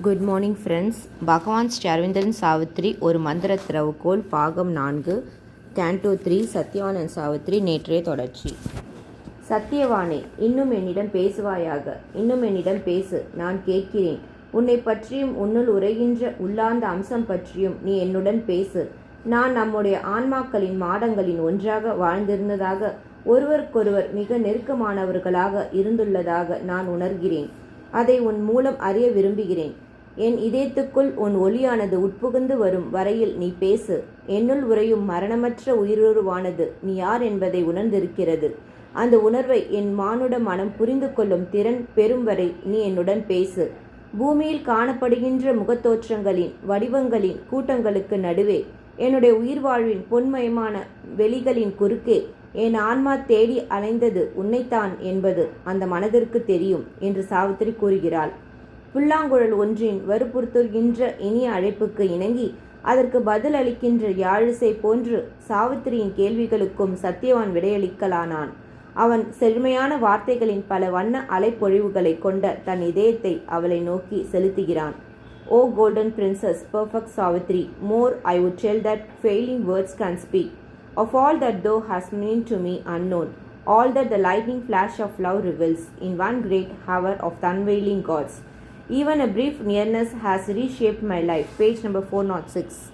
Good morning friends பகவான் ஸ்ரீ சாவித்ரி ஒரு மந்திர திறவுகோல் பாகம் நான்கு கேண்டோ த்ரீ சத்யவானன் சாவித்ரி நேற்றைய தொடர்ச்சி. சத்தியவானே இன்னும் என்னிடம் பேசுவாயாக. இன்னும் என்னிடம் பேசு நான் கேட்கிறேன். உன்னை பற்றியும் உன்னுள் உரைகின்ற உள்ளார்ந்த அம்சம் பற்றியும் நீ என்னுடன் பேசு. நான் நம்முடைய ஆன்மாக்களின் மாடங்களின் ஒன்றாக வாழ்ந்திருந்ததாக ஒருவருக்கொருவர் மிக நெருக்கமானவர்களாக இருந்துள்ளதாக நான் உணர்கிறேன். அதை உன் மூலம் அறிய விரும்புகிறேன். என் இதயத்துக்குள் உன் ஒளியானது உட்புகுந்து வரும் வரையில் நீ பேசு. என்னுள் உறையும் மரணமற்ற உயிருருவானது நீ யார் என்பதை உணர்ந்திருக்கிறது. அந்த உணர்வை என் மானுட மனம் புரிந்து கொள்ளும் திறன் பெறும் வரை நீ என்னுடன் பேசு. பூமியில் காணப்படுகின்ற முகத்தோற்றங்களின் வடிவங்களின் கூட்டங்களுக்கு நடுவே என்னுடைய உயிர் வாழ்வின் பொன்மயமான வெளிகளின் குறுக்கே என் ஆன்மா தேடி அலைந்தது உன்னைத்தான் என்பது அந்த மனதிற்கு தெரியும் என்று சாவித்திரி கூறுகிறாள். புல்லாங்குழல் ஒன்றின் வற்புறுத்துகின்ற இனிய அழைப்புக்கு இணங்கி அதற்கு பதில் அளிக்கின்ற யாழிசை போன்று சாவித்திரியின் கேள்விகளுக்கும் சத்தியவான் விடையளிக்கலானான். அவன் செழுமையான வார்த்தைகளின் பல வண்ண அலைப்பொழிவுகளை கொண்ட தன் இதயத்தை அவளை நோக்கி செலுத்துகிறான். O golden princess, perfect Savitri, more I would tell that failing words can speak. Of all that thou hast meant to me unknown, all that the lightning flash of love reveals in one great hour of the unveiling gods. Even a brief nearness has reshaped my life. Page number 406.